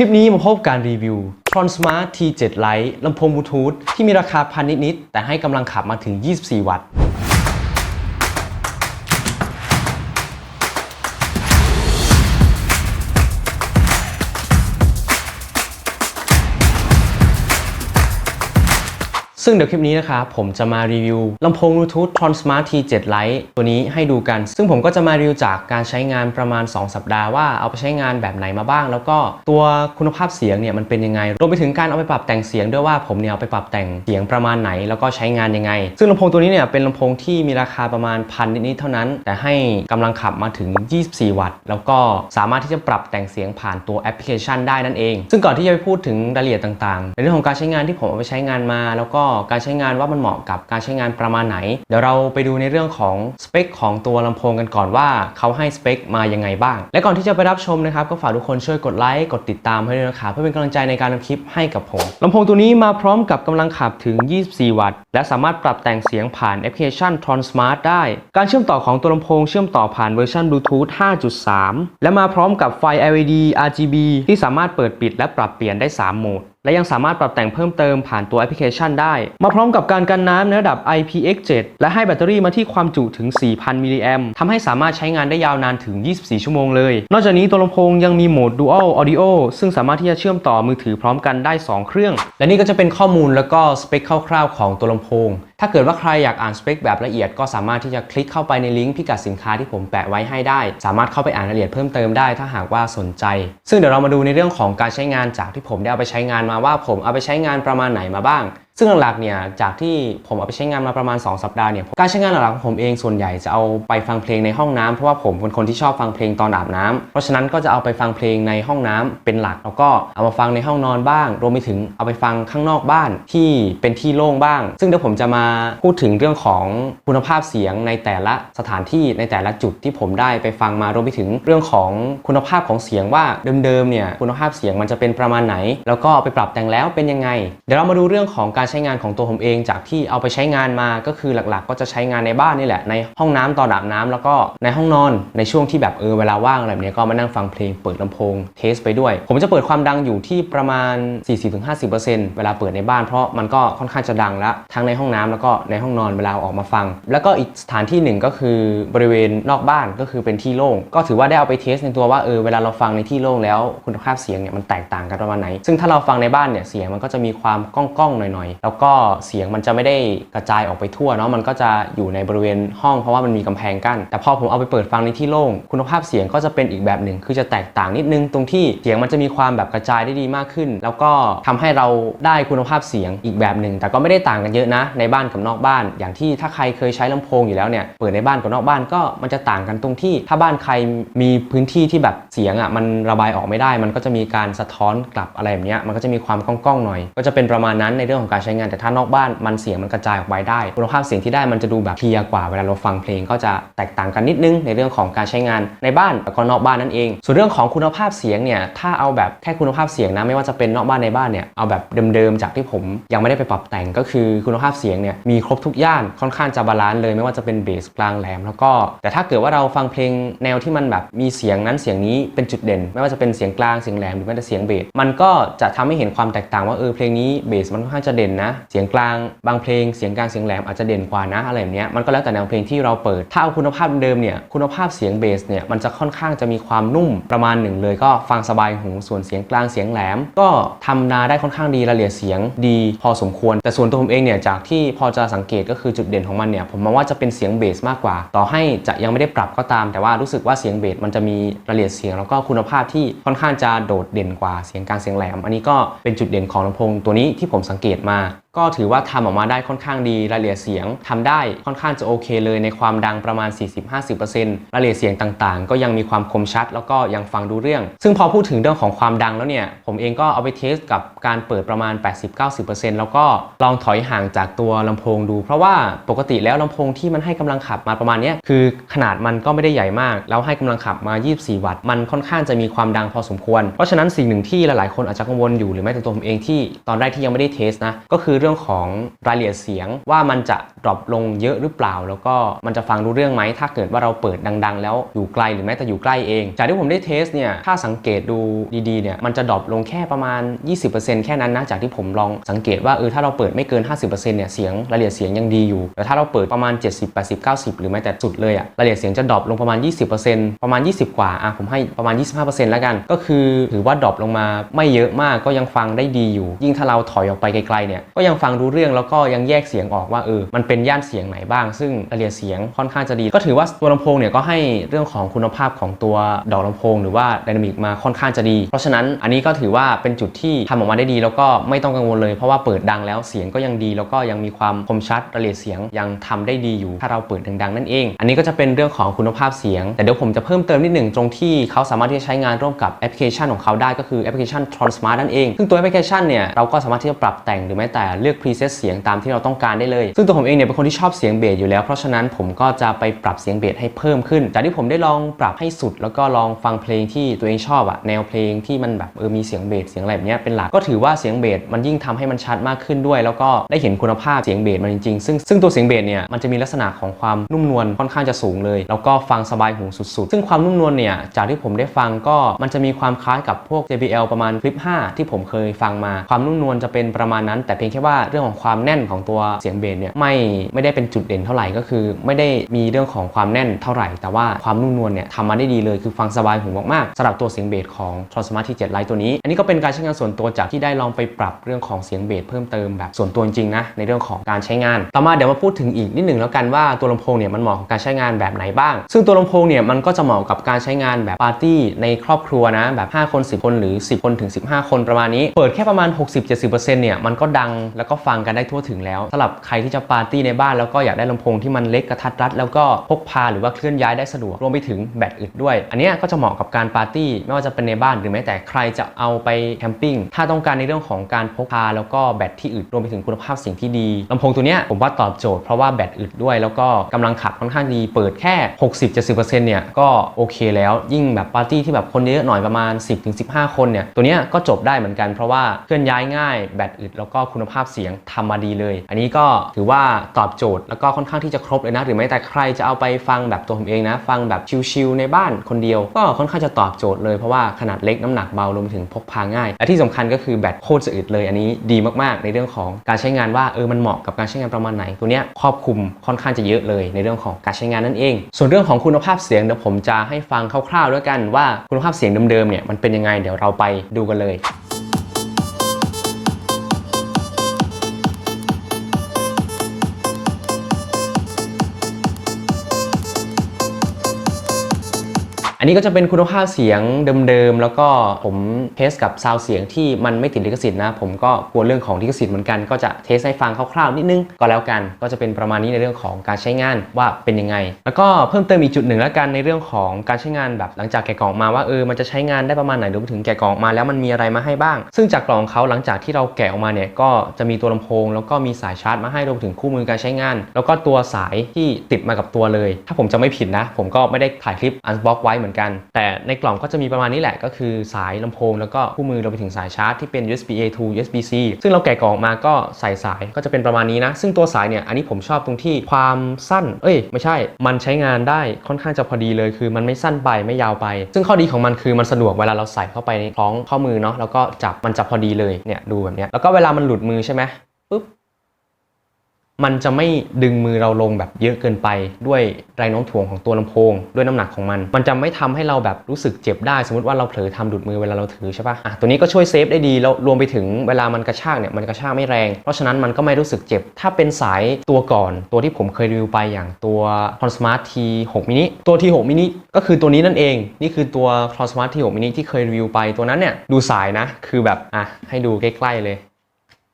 คลิปนี้มาพบการรีวิว Tron Smart T7 Lite ลำโพงบลูทูธที่มีราคาพันนิดๆแต่ให้กำลังขับมาถึง 24 วัตต์ ซึ่งเดี๋ยวคลิปนี้นะครับผมจะมารีวิวลำโพงบลูทูธ Tron Smart T7 Lite ตัวนี้ให้ดูกัน ซึ่งผมก็จะมารีวิวจากการใช้งานประมาณ 2 สัปดาห์ว่าเอาไปใช้งานแบบไหนมาบ้าง แล้วก็ตัวคุณภาพเสียงเนี่ยมันเป็นยังไง รวมไปถึงการเอาไปปรับแต่งเสียงด้วยว่าผมเนี่ยเอาไปปรับแต่งเสียงประมาณไหน แล้วก็ใช้งานยังไง ซึ่งลำโพงตัวนี้เนี่ยเป็นลำโพงที่มีราคาประมาณพันนิดๆเท่านั้น แต่ให้กำลังขับมาถึง 24 วัตต์ แล้วก็สามารถที่จะปรับแต่งเสียงผ่านตัวแอปพลิเคชันได้นั่นเอง ซึ่งก่อนที่จะไปพูดถึงรายละเอียดต่างๆ ในเรื่องของการใช้งานที่ผมเอาไปใช้งานมา แล้วก็การใช้งานว่ามันเหมาะกับการใช้งานประมาณไหน เดี๋ยวเราไปดูในเรื่องของสเปคของตัวลำโพงกันก่อนว่าเขาให้สเปคมายังไงบ้าง และก่อนที่จะไปรับชมนะครับก็ฝากทุกคนช่วยกดไลค์กดติดตามให้ด้วยนะครับเพื่อเป็นกำลังใจในการทำคลิปให้กับผมลำโพงตัวนี้มาพร้อมกับกำลังขับถึง 24 วัตต์ และสามารถปรับแต่งเสียงผ่านแอปพลิเคชัน Tron Smart ได้ การเชื่อมต่อของตัวลำโพงเชื่อมต่อผ่านเวอร์ชัน Bluetooth 5.3 และมาพร้อมกับไฟ LED RGB ที่สามารถเปิดปิดและปรับเปลี่ยนได้ 3 โหมดและยังสามารถปรับแต่งเพิ่มเติมผ่านตัวแอปพลิเคชันได้ มาพร้อมกับการกันน้ำในระดับ IPX7 และให้แบตเตอรี่มาที่ความจุถึง 4,000 มิลลิแอมทำให้สามารถใช้งานได้ยาวนานถึง 24 ชั่วโมงเลย นอกจากนี้ตัวลำโพงยังมีโหมด Dual Audio ซึ่งสามารถที่จะเชื่อมต่อมือถือพร้อมกันได้ 2 เครื่อง และนี่ก็จะเป็นข้อมูลแล้วก็สเปคคร่าวๆของตัวลำโพง ถ้าเกิดว่าใครอยากอ่านสเปคแบบละเอียดก็สามารถที่จะคลิกเข้าไปในลิงก์พิกัดสินค้าที่ผมแปะไว้ให้ได้ สามารถเข้าไปอ่านรายละเอียดเพิ่มเติมได้ถ้าหากว่าสนใจ ซึ่งเดี๋ยวเรามาดูในเรื่องของการใช้งานจากที่ผมได้เอาไปใช้งานมาว่าผมเอาไปใช้งานประมาณไหนมาบ้าง ซึ่งหลักๆเนี่ยจากที่ผมเอาไปใช้งานมาประมาณ 2 สัปดาห์เนี่ยการใช้งานหลักๆของผมเองส่วนใหญ่จะเอาไปฟังเพลงในห้องน้ำเพราะว่าผมเป็นคนที่ชอบฟังเพลงตอนอาบน้ำเพราะฉะนั้นก็จะเอาไปฟังเพลงในห้องน้ำเป็นหลัก แล้วก็เอามาฟังในห้องนอนบ้าง รวมไปถึงเอาไปฟังข้างนอกบ้านที่เป็นที่โล่งบ้าง ซึ่งเดี๋ยวผมจะมาพูดถึงเรื่องของคุณภาพเสียงในแต่ละสถานที่ในแต่ละจุดที่ผมได้ไปฟังมารวมไปถึงเรื่องของคุณภาพของเสียงว่าเดิมๆเนี่ยคุณภาพเสียงมันจะเป็นประมาณไหน แล้วก็เอาไปปรับแต่งแล้วเป็นยังไง เดี๋ยวเรามาดูเรื่องของการใช้งานของตัวผมเองจากที่เอาไปใช้งานมาก็คือหลักๆ ก็จะใช้งานในบ้านนี่แหละในห้องน้ำตอนอาบน้ำแล้วก็ในห้องนอนในช่วงที่แบบเออเวลาว่างอะไรแบบนี้ก็มานั่งฟังเพลงเปิดลำโพงเทสไปด้วย ผมจะเปิดความดังอยู่ที่ประมาณ 40-50%เวลาเปิดในบ้านเพราะมันก็ค่อนข้างจะดังล้วทั้งในห้องน้ำแล้วก็ในห้องนอนเวลาออกมาฟัง แล้วก็อีกสถานที่หนึ่งก็คือบริเวณนอกบ้านก็คือเป็นที่โล่งก็ถือว่าได้เอาไปเทสในตัวว่าเออเวลาเราฟังในที่โล่งแล้วคุณภาพเสียงเนี่ยมันแตกต่างกันประมาณไหน ซึ่งถ้าเราฟังในบ้านเนี่ยเสียงมันก็จะมีความก้องก้องๆหน่อยๆแล้วก็เสียงมันจะไม่ได้กระจายออกไปทั่วเนาะมันก็จะอยู่ในบริเวณห้องเพราะว่ามันมีกำแพงกั้น แต่พอผมเอาไปเปิดฟังในที่โล่งคุณภาพเสียงก็จะเป็นอีกแบบหนึ่ง คือจะแตกต่างนิดนึง ตรงที่เสียงมันจะมีความแบบกระจายได้ดีมากขึ้น แล้วก็ทำให้เราได้คุณภาพเสียงอีกแบบหนึ่ง แต่ก็ไม่ได้ต่างกันเยอะนะ ในบ้านกับนอกบ้าน อย่างที่ถ้าใครเคยใช้ลำโพงอยู่แล้วเนี่ย เปิดในบ้านกับนอกบ้านก็มันจะต่างกันตรงที่ ถ้าบ้านใครมีพื้นที่ที่แบบเสียงอะมันระบายออกไม่ได้ มันก็จะมีการสะท้อนกลับอะไรแบบเนี้ยมันก็จะมีความก้องๆหน่อย ก็จะเป็นประมาณนั้นในเรื่องของการใช้งานแต่ถ้านอกบ้านมันเสียงมันกระจายออกไปได้คุณภาพเสียงที่ได้มันจะดูแบบเคลียร์กว่าเวลาเราฟังเพลงก็จะแตกต่างกันนิดนึงในเรื่องของการใช้งานในบ้านแล้วก็นอกบ้านนั่นเอง ส่วนเรื่องของคุณภาพเสียงเนี่ยถ้าเอาแบบแค่คุณภาพเสียงนะไม่ว่าจะเป็นนอกบ้านในบ้านเนี่ยเอาแบบเดิมๆจากที่ผมยังไม่ได้ไปปรับแต่งก็คือคุณภาพเสียงเนี่ยมีครบทุกย่านค่อนข้างจะบาลานซ์เลยไม่ว่าจะเป็นเบสกลางแหลม แล้วก็ แต่ถ้าเกิดว่าเราฟังเพลงแนวที่มันแบบมีเสียงนั้นเสียงนี้เป็นจุดเด่น ไม่ว่าจะเป็นเสียงกลางเสียงแหลมหรือแม้แต่เสียงเบสมันก็จะทำให้เห็นความแตกต่างว่าเออเพลงนี้เบสมันค่อนข้างจะเด่นนะ เสียงกลางบางเพลงเสียงกลางเสียงแหลมอาจจะเด่นกว่านะอะไรแบบเนี้ยมันก็แล้วแต่แนวเพลงที่เราเปิด ถ้าเอาคุณภาพเดิมเนี่ยคุณภาพเสียงเบสเนี่ยมันจะค่อนข้างจะมีความนุ่มประมาณหนึ่งเลยก็ฟังสบายหูส่วนเสียงกลางเสียงแหลม ก็ทำนาได้ค่อนข้างดีรายละเอียดเสียงดีพอสมควร แต่ส่วนตัวผมเองเนี่ยจากที่พอจะสังเกตก็คือจุดเด่นของมันเนี่ยผมมองว่าจะเป็นเสียงเบสมากกว่า ต่อให้จะยังไม่ได้ปรับก็ตาม แต่ว่ารู้สึกว่าเสียงเบสมันจะมีรายละเอียดเสียง แล้วก็คุณภาพที่ค่อนข้างจะโดดเด่นกว่าเสียงกลางเสียงแหลม อันนี้ก็เป็นจุดเด่นของลำโพงตัวนี้ที่ผมสังเกตมามา ก็ถือว่าทำออกมาได้ค่อนข้างดีรายละเอียดเสียงทำได้ค่อนข้างจะโอเคเลยในความดังประมาณ 40-50%รายละเอียดเสียงต่างๆ ก็ยังมีความคมชัด แล้วก็ยังฟังดูเรื่อง ซึ่งพอพูดถึงเรื่องของความดังแล้วเนี่ย ผมเองก็เอาไปเทสกับการเปิดประมาณ 80-90%แล้วก็ลองถอยห่างจากตัวลำโพงดู เพราะว่าปกติแล้วลำโพงที่มันให้กำลังขับมาประมาณนี้คือขนาดมันก็ไม่ได้ใหญ่มาก แล้วให้กำลังขับมา 24 วัตต์มันค่อนข้างจะมีความดังพอสมควร เพราะฉะนั้นสิ่งหนึ่งที่หลายๆคนอาจจะกังวลอยู่หรือแม้แต่ตัวผมเองที่ตอนแรกที่ยังไม่ได้เทสนะก็คือเรื่องรื่องของรายละเอียดเสียง ว่ามันจะดรอปลงเยอะหรือเปล่า แล้วก็มันจะฟังรู้เรื่องไหมถ้าเกิดว่าเราเปิดดัง ๆ แล้วอยู่ไกลหรือแม้แต่อยู่ใกล้เอง จากที่ผมได้เทสเนี่ยถ้าสังเกตดูดีๆเนี่ยมันจะดรอปลงแค่ประมาณ 20%แค่นั้นนะจากที่ผมลองสังเกตว่าเออถ้าเราเปิดไม่เกิน 50%เนี่ยเสียงรายละเอียดเสียงยังดีอยู่แต่ถ้าเราเปิดประมาณ 70 80 90 หรือแม้แต่สุดเลยอะรายละเอียดเสียงจะดรอปลงประมาณ 20%ประมาณ 20 กว่าอะผมให้ประมาณ 25%แล้วกัน ก็คือถือว่าดรอปลงมาไม่เยอะมากก็ยังฟังได้ดีอยู่ ยิ่งถ้าเราถอยออกไปไกลๆเนี่ยก็ยังฟังรู้เรื่องแล้วก็ยังแยกเสียงออกว่าเออมันเป็นย่านเสียงไหนบ้าง ซึ่งรายละเอียดเสียงค่อนข้างจะดี ก็ถือว่าตัวลำโพงเนี่ยก็ให้เรื่องของคุณภาพของตัวดอกลำโพง หรือว่าไดนามิกมาค่อนข้างจะดี เพราะฉะนั้นอันนี้ก็ถือว่าเป็นจุดที่ทำออกมาได้ดี แล้วก็ไม่ต้องกังวลเลยเพราะว่าเปิดดังแล้วเสียงก็ยังดี แล้วก็ยังมีความคมชัดรายละเอียดเสียงยังทำได้ดีอยู่ถ้าเราเปิดดังๆนั่นเอง อันนี้ก็จะเป็นเรื่องของคุณภาพเสียง แต่เดี๋ยวผมจะเพิ่มเติมนิดหนึ่งตรงที่เขาสามารถที่จะใช้งานร่วมกับแอปพลิเคชันของเขาได้ก็คือแอปพลิเคชัน Transmart นั่นเองซึ่งตัวแอปพลิเคชันเนี่ยเราก็สามารถที่จะปรับแต่งหรือแม้แต่เลือก preset เสียงตามที่เราต้องการได้เลย ซึ่งตัวผมเองเนี่ยเป็นคนที่ชอบเสียงเบสอยู่แล้ว เพราะฉะนั้นผมก็จะไปปรับเสียงเบสให้เพิ่มขึ้น จากที่ผมได้ลองปรับให้สุด แล้วก็ลองฟังเพลงที่ตัวเองชอบอะแนวเพลงที่มันแบบเออมีเสียงเบสเสียงอะไรแบบเนี้ยเป็นหลักก็ถือว่าเสียงเบสมันยิ่งทำให้มันชัดมากขึ้นด้วย แล้วก็ได้เห็นคุณภาพเสียงเบสมันจริงๆซึ่งซึ่งตัวเสียงเบสเนี่ยมันจะมีลักษณะของความนุ่มนวลค่อนข้างจะสูงเลย แล้วก็ฟังสบายหูสุดๆ ซึ่งความนุ่มนวลเนี่ยจากที่ผมได้ฟังก็มันจะมีความคล้ายกับพวก JBL ประมาณ Flip 5ที่ผมเคยฟังมาความนุ่มนวลจะเป็นประมาณนั้นแต่เพียงแค่ว่าเรื่องของความแน่นของตัวเสียงเบสเนี่ยไม่ไม่ได้เป็นจุดเด่นเท่าไหร่ก็คือ ไม่ได้มีเรื่องของความแน่นเท่าไหร่ แต่ว่าความนุ่มนวลเนี่ยทำมาได้ดีเลยคือฟังสบายหูมากๆสำหรับตัวเสียงเบสของ Transmart T7 Lite ตัวนี้ อันนี้ก็เป็นการใช้งานส่วนตัวจากที่ได้ลองไปปรับเรื่องของเสียงเบสเพิ่มเติมแบบส่วนตัวจริงๆนะในเรื่องของการใช้งาน ต่อมาเดี๋ยวมาพูดถึงอีกนิดหนึ่งแล้วกันว่าตัวลำโพงเนี่ยมันเหมาะกับการใช้งานแบบไหนบ้าง ซึ่งตัวลำโพงเนี่ยมันก็จะเหมาะกับการใช้งานแบบปาร์ตี้ในครอบครัวนะแบบ 5 คน 10 คนหรือ 10 คนถึง 15 คนประมาณนี้ เปิดแค่ประมาณ 60-70%เนี่ยมันก็ดังแล้วก็ฟังกันได้ทั่วถึงแล้วสำหรับใครที่จะปาร์ตี้ในบ้านแล้วก็อยากได้ลำโพงที่มันเล็กกระทัดรัด แล้วก็พกพาหรือว่าเคลื่อนย้ายได้สะดวกรวมไปถึงแบตอึดด้วย อันนี้ก็จะเหมาะกับการปาร์ตี้ไม่ว่าจะเป็นในบ้านหรือแม้แต่ใครจะเอาไปแคมปิ้งถ้าต้องการในเรื่องของการพกพาแล้วก็แบตที่อึดรวมไปถึงคุณภาพเสียงที่ดีลำโพงตัวนี้ผมว่าตอบโจทย์เพราะว่าแบตอึดด้วย แล้วก็กำลังขับค่อนข้างดีเปิดแค่ 60-70%เนี่ยก็โอเคแล้วยิ่งแบบปาร์ตี้ที่แบบคนเยอะหน่อยประมาณ 10-15 คนเนี่ยตัวนี้ก็จบได้เหมือนกันเพราะว่าเคลื่อนย้ายง่ายแบตอึดแล้วก็คุณภาพเสียงทำมาดีเลย อันนี้ก็ถือว่าตอบโจทย์แล้วก็ค่อนข้างที่จะครบเลยนะ หรือแม้แต่ใครจะเอาไปฟังแบบตัวผมเองนะ ฟังแบบชิลๆในบ้านคนเดียว ก็ค่อนข้างจะตอบโจทย์เลยเพราะว่าขนาดเล็กน้ำหนักเบารวมถึงพกพาง่าย และที่สำคัญก็คือแบตโคตรสะอึดเลย อันนี้ดีมากๆ ในเรื่องของการใช้งานว่าเออมันเหมาะกับการใช้งานประมาณไหน ตัวเนี้ยครอบคลุมค่อนข้างจะเยอะเลยในเรื่องของการใช้งานนั่นเอง ส่วนเรื่องของคุณภาพเสียงเดี๋ยวผมจะให้ฟังคร่าวๆ ด้วยกันว่าคุณภาพเสียงเดิมๆเนี่ยมันเป็นยังไงเดี๋ยวเราไปดูกันเลย อันนี้ก็จะเป็นคุณภาพเสียงเดิมๆ แล้วก็ผมเทสกับซาวเสียงที่มันไม่ติดลิขสิทธิ์นะ ผมก็กลัวเรื่องของลิขสิทธิ์เหมือนกันก็จะเทสให้ฟังคร่าวๆ นิดนึงก็แล้วกันก็จะเป็นประมาณนี้ในเรื่องของการใช้งานว่าเป็นยังไง แล้วก็เพิ่มเติมอีกจุดหนึ่งแล้วกันในเรื่องของการใช้งานแบบหลังจากแกะกล่องมาว่าเออมันจะใช้งานได้ประมาณไหนรวมถึงแกะกล่องมาแล้วมันมีอะไรมาให้บ้าง ซึ่งจากกล่องเขาหลังจากที่เราแกะออกมาเนี่ยก็จะมีตัวลำโพง แล้วก็มีสายชาร์จมาให้รวมถึงคู่มือการใช้งาน แล้วก็ตัวสายที่ติดมากับตัวเลย ถ้าผมจะไม่ผิดนะ ผมก็ไม่ได้ถ่ายคลิปอันบ็อกไว้เหมือนกัน แต่ในกล่องก็จะมีประมาณนี้แหละก็คือสายลำโพงแล้วก็คู่มือรวมไปถึงสายชาร์จที่เป็น USB A to USB C ซึ่งเราแกะกล่องมาก็ใส่สายก็จะเป็นประมาณนี้นะ ซึ่งตัวสายเนี่ยอันนี้ผมชอบตรงที่ความสั้น เอ้ย ไม่ใช่ มันใช้งานได้ค่อนข้างจะพอดีเลย คือมันไม่สั้นไปไม่ยาวไป ซึ่งข้อดีของมันคือมันสะดวกเวลาเราใส่เข้าไปในคล้องข้อมือเนาะแล้วก็จับมันจะพอดีเลยเนี่ยดูแบบเนี้ยแล้วก็เวลามันหลุดมือใช่ไหมปุ๊บ มันจะไม่ดึงมือเราลงแบบเยอะเกินไปด้วยแรงโน้มถ่วงของตัวลำโพง ด้วยน้ำหนักของมัน มันจะไม่ทำให้เราแบบรู้สึกเจ็บได้ สมมติว่าเราเผลอทำดุดมือเวลาเราถือใช่ปะ่ะตัวนี้ก็ช่วยเซฟได้ดีแล้วรวมไปถึงเวลามันกระชากเนี่ยมันกระชากไม่แรง เพราะฉะนั้นมันก็ไม่รู้สึกเจ็บ ถ้าเป็นสายตัวก่อน ตัวที่ผมเคยรีวิวไปอย่างตัว Consmart T6 mini ตัว T6 mini ก็คือตัวนี้นั่นเอง นี่คือตัว Consmart T6 mini ที่เคยรีวิวไปตัวนั้นเนี่ยดูสายนะคือแบบอะให้ดูใกล้ๆเลย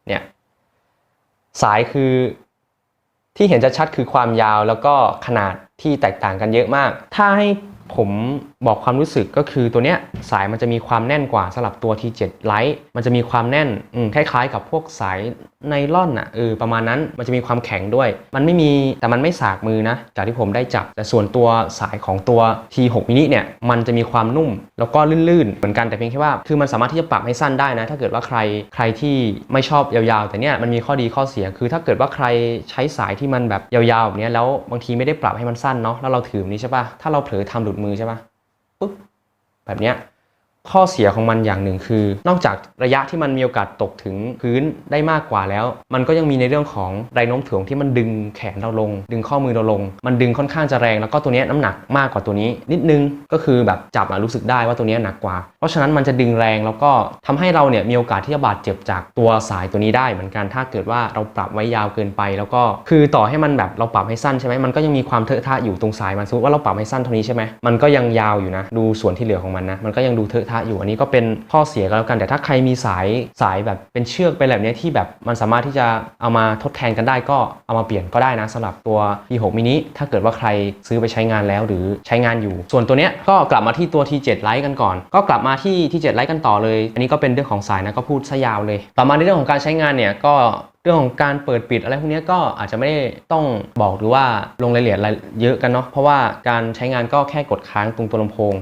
เนี่ยสายคือ ที่เห็นจะชัดคือความยาวแล้วก็ขนาดที่แตกต่างกันเยอะมาก ถ้าให้ผม บอกความรู้สึกก็คือตัวเนี้ยสายมันจะมีความแน่นกว่าสำหรับตัว T7 Lite มันจะมีความแน่นคล้ายๆ กับพวกสายไนล่อนอะเออประมาณนั้นมันจะมีความแข็งด้วย มันไม่มีแต่มันไม่สากมือนะ จากที่ผมได้จับ แต่ส่วนตัวสายของตัว T6 mini เนี่ยมันจะมีความนุ่ม แล้วก็ลื่นๆ เหมือนกันแต่เพียงแค่ว่า คือมันสามารถที่จะปรับให้สั้นได้นะ ถ้าเกิดว่าใครใครที่ไม่ชอบยาวๆ แต่เนี่ยมันมีข้อดีข้อเสียคือ ถ้าเกิดว่าใครใช้สายที่มันแบบยาวๆแบบเนี้ยแล้วบางทีไม่ได้ปรับให้มันสั้นเนาะแล้วเราถือแบบนี้ใช่ปะถ้าเราเผลอทำหลุดมือใช่ปะ ปุ๊บแบบเนี้ย ข้อเสียของมันอย่างหนึ่งคือ นอกจากระยะที่มันมีโอกาสตกถึงพื้นได้มากกว่าแล้ว มันก็ยังมีในเรื่องของแรงโน้มถ่วงที่มันดึงแขนเราลง ดึงข้อมือเราลง มันดึงค่อนข้างจะแรงแล้วก็ตัวนี้น้ำหนักมากกว่าตัวนี้ นิดนึงก็คือแบบจับรู้สึกได้ว่าตัวนี้หนักกว่า เพราะฉะนั้นมันจะดึงแรงแล้วก็ทำให้เราเนี่ยมีโอกาสที่จะบาดเจ็บจากตัวสายตัวนี้ได้เหมือนกันถ้าเกิดว่าเราปรับไว้ยาวเกินไป แล้วก็คือต่อให้มันแบบเราปรับให้สั้นใช่ไหมมันก็ยังมีความเทอะทะอยู่ตรงสายมันสมมติว่าเราปรับให้สั้นเท่านี้ใช่ไหมมันก็ยังยาวอยู่นะ ดูส่วนที่เหลือของมันนะมันก็ยังดูเทอะทะอยู่อันนี้ก็เป็นข้อเสียก็แล้วกัน แต่ถ้าใครมีสายสายแบบเป็นเชือกเป็นแบบนี้ที่แบบมันสามารถที่จะเอามาทดแทนกันได้ก็เอามาเปลี่ยนก็ได้นะสำหรับตัว T6 mini ถ้าเกิดว่าใครซื้อไปใช้งานแล้วหรือใช้งานอยู่ ส่วนตัวเนี้ยก็กลับมาที่ตัว T7 Lite กันก่อน ก็กลับมาที่ T7 Lite กันต่อเลย อันนี้ก็เป็นเรื่องของสายนะก็พูดซะยาวเลย ต่อมาในเรื่องของการใช้งานเนี่ยก็ เรื่องของการเปิดปิดอะไรพวกนี้ก็อาจจะไม่ได้ต้องบอกหรือว่าลงรายละเอียดอะไรเยอะกันเนาะเพราะว่าการใช้งานก็แค่กดค้างตรงตัวลำโพง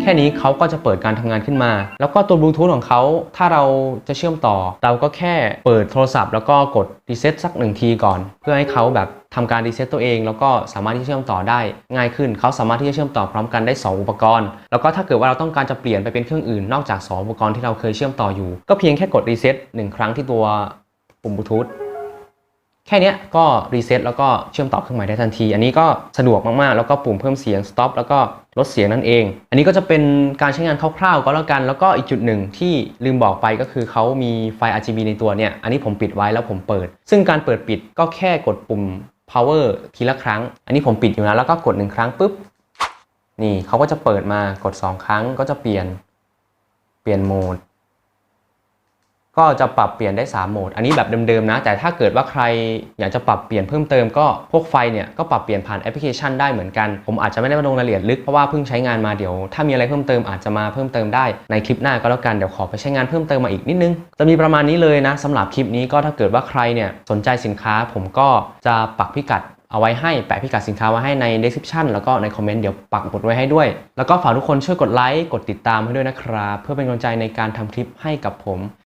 แค่นี้เขาก็จะเปิดการทำงานขึ้นมา แล้วก็ตัวบลูทูธของเขาถ้าเราจะเชื่อมต่อ เราก็แค่เปิดโทรศัพท์ แล้วก็กดรีเซ็ตสักหนึ่งทีก่อน เพื่อให้เขาแบบทำการรีเซ็ตตัวเอง แล้วก็สามารถที่จะเชื่อมต่อได้ง่ายขึ้น เขาสามารถที่จะเชื่อมต่อพร้อมกันได้ 2 อุปกรณ์ แล้วก็ถ้าเกิดว่าเราต้องการจะเปลี่ยนไปเป็นเครื่องอื่นนอกจาก 2 อุปกรณ์ที่เราเคยเชื่อมต่ออยู่ ก็เพียงแค่กดรีเซ็ตหนึ่งครั้งที่ตัว ปุ่มบลูทูธแค่นี้ก็รีเซ็ตแล้วก็เชื่อมต่อเครื่องใหม่ได้ทันที อันนี้ก็สะดวกมาก ๆ แล้วก็ปุ่มเพิ่มเสียง stop แล้วก็ลดเสียงนั่นเอง อันนี้ก็จะเป็นการใช้งานคร่าว ๆ ก็แล้วกัน แล้วก็อีกจุดหนึ่งที่ลืมบอกไปก็คือเขามีไฟ RGB ในตัวเนี่ย อันนี้ผมปิดไว้แล้วผมเปิด ซึ่งการเปิดปิดก็แค่กดปุ่ม power ทีละครั้ง อันนี้ผมปิดอยู่นะ แล้วก็กดหนึ่งครั้งปุ๊บ นี่เขาก็จะเปิดมากด 2 ครั้งก็จะเปลี่ยน เปลี่ยนโหมด ก็จะปรับเปลี่ยนได้ 3 โหมด อันนี้แบบเดิมๆนะ แต่ถ้าเกิดว่าใครอยากจะปรับเปลี่ยนเพิ่มเติมก็พวกไฟเนี่ยก็ปรับเปลี่ยนผ่านแอปพลิเคชันได้เหมือนกัน ผมอาจจะไม่ได้มาลงรายละเอียดลึกเพราะว่าเพิ่งใช้งานมาเดี๋ยว ถ้ามีอะไรเพิ่มเติมอาจจะมาเพิ่มเติมได้ในคลิปหน้าก็แล้วกันเดี๋ยวขอไปใช้งานเพิ่มเติมมาอีกนิดนึง จะมีประมาณนี้เลยนะสำหรับคลิปนี้ก็ถ้าเกิดว่าใครเนี่ยสนใจสินค้า ผมก็จะปักพิกัดเอาไว้ให้แปะพิกัดสินค้าไว้ให้ใน description แล้วก็ในคอมเมนต์เดี๋ยวปักหมุดไว้ให้ด้วย แล้วก็ฝากทุกคนช่วยกดไลค์กดติดตามให้ด้วยนะครับ เพื่อเป็นกำลังใจในการทำคลิปให้กับผม